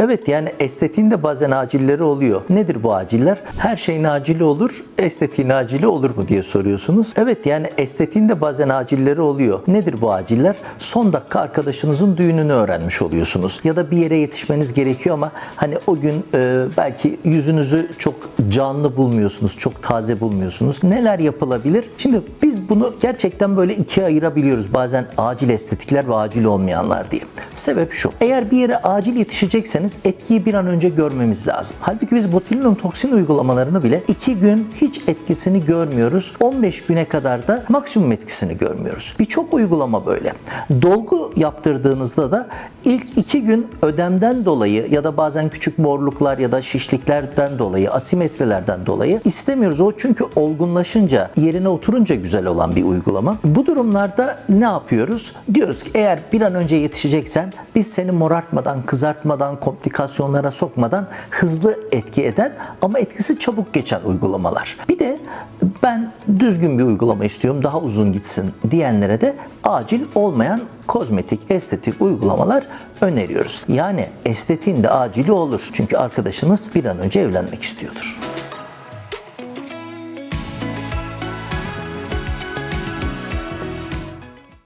Evet yani estetiğin de bazen acilleri oluyor. Nedir bu aciller? Her şeyin acili olur, estetiğin acili olur mu diye soruyorsunuz. Evet yani estetiğin de bazen acilleri oluyor. Nedir bu aciller? Son dakika arkadaşınızın düğününü öğrenmiş oluyorsunuz. Ya da bir yere yetişmeniz gerekiyor ama hani o gün e, belki yüzünüzü çok canlı bulmuyorsunuz, çok taze bulmuyorsunuz. Neler yapılabilir? Şimdi biz bunu gerçekten böyle ikiye ayırabiliyoruz. Bazen acil estetikler ve acil olmayanlar diye. Sebep şu. Eğer bir yere acil yetişecekseniz etkiyi bir an önce görmemiz lazım. Halbuki biz botulinum toksin uygulamalarını bile 2 gün hiç etkisini görmüyoruz. 15 güne kadar da maksimum etkisini görmüyoruz. Birçok uygulama böyle. Dolgu yaptırdığınızda da ilk 2 gün ödemden dolayı ya da bazen küçük morluklar ya da şişliklerden dolayı, asimetrilerden dolayı istemiyoruz. O çünkü olgunlaşınca, yerine oturunca güzel olan bir uygulama. Bu durumlarda ne yapıyoruz? Diyoruz ki eğer bir an önce yetişeceksen biz seni morartmadan, kızartmadan, komplikasyonlara sokmadan hızlı etki eden ama etkisi çabuk geçen uygulamalar. Bir de ben düzgün bir uygulama istiyorum, daha uzun gitsin diyenlere de acil olmayan kozmetik, estetik uygulamalar öneriyoruz. Yani estetiğin de acili olur. Çünkü arkadaşınız bir an önce evlenmek istiyordur.